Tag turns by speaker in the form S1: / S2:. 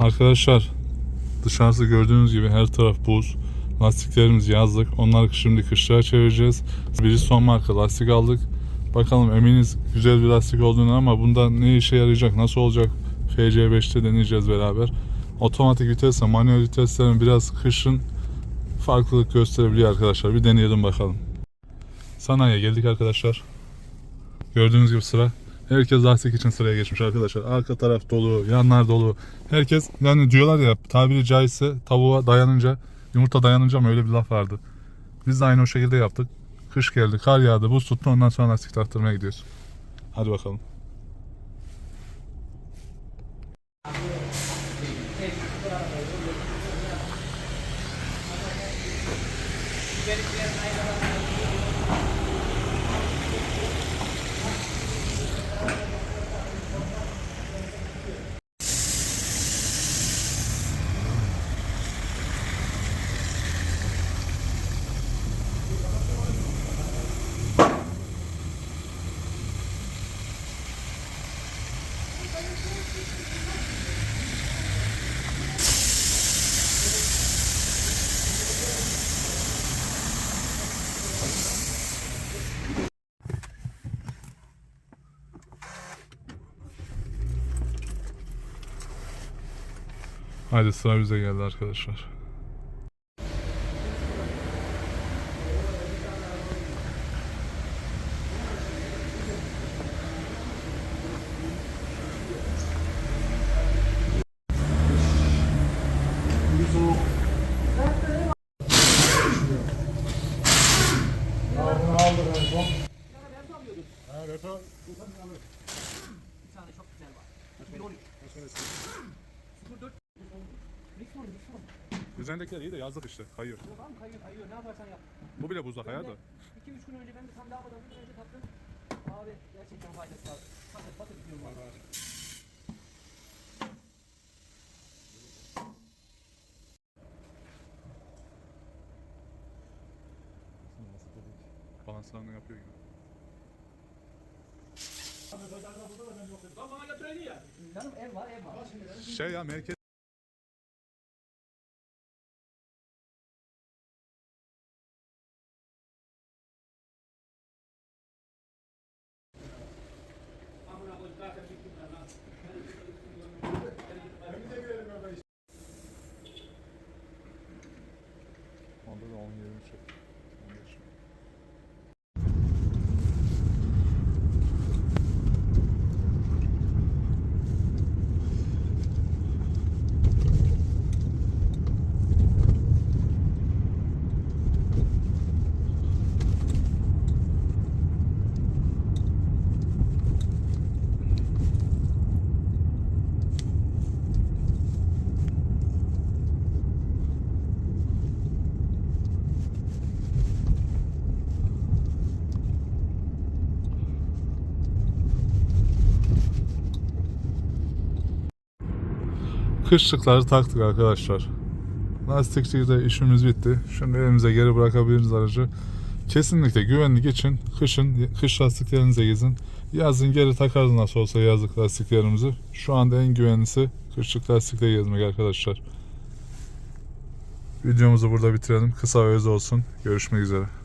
S1: Arkadaşlar dışarısı gördüğünüz gibi her taraf buz. Lastiklerimiz yazlık. Onları şimdi kışlığa çevireceğiz. Bridgestone marka lastik aldık. Bakalım eminiz güzel bir lastik olduğunu ama bunda ne işe yarayacak, nasıl olacak FC5'te deneyeceğiz beraber. Otomatik vitesle manuel viteslerin biraz kışın farklılık gösterebiliyor arkadaşlar. Bir deneyelim bakalım. Sanayiye geldik arkadaşlar. Gördüğünüz gibi sıra. Herkes lastik için sıraya geçmiş arkadaşlar. Arka taraf dolu, yanlar dolu. Herkes yani diyorlar ya tabiri caizse tavuğa dayanınca, yumurta dayanınca mı öyle bir laf vardı. Biz de aynı o şekilde yaptık. Kış geldi, kar yağdı, buz tuttu ondan sonra lastik taktırmaya gidiyoruz. Hadi bakalım. Haydi sıra bize geldi arkadaşlar.
S2: Bir tane çok güzel var. 2013. 04. Nixon, Nixon.
S1: Üzerindekiler iyi de yazdık işte. Kayıyor.
S2: Tamam kayıyor, kayıyor. Ne yaparsan yap.
S1: Bu bile buzda kayar da.
S2: 2-3 gün önce ben de tam lavadan bir önce taktım. Abi gerçekten faydası var. Patır patır gidiyorum valla.
S1: Balanslarını yapıyor gibi.
S2: Canım ev var, ev var.
S1: Şey ya merkez Onda da 10 20 çok. Kışlıkları taktık arkadaşlar. Lastikçide işimiz bitti. Şimdi elimize geri bırakabiliriz aracı. Kesinlikle güvenlik için kışın kış lastiklerinize gezin. Yazın geri takarız nasıl olsa yazlık lastiklerimizi. Şu anda en güvenlisi kışlık lastikle gezmek arkadaşlar. Videomuzu burada bitirelim. Kısa ve öz olsun. Görüşmek üzere.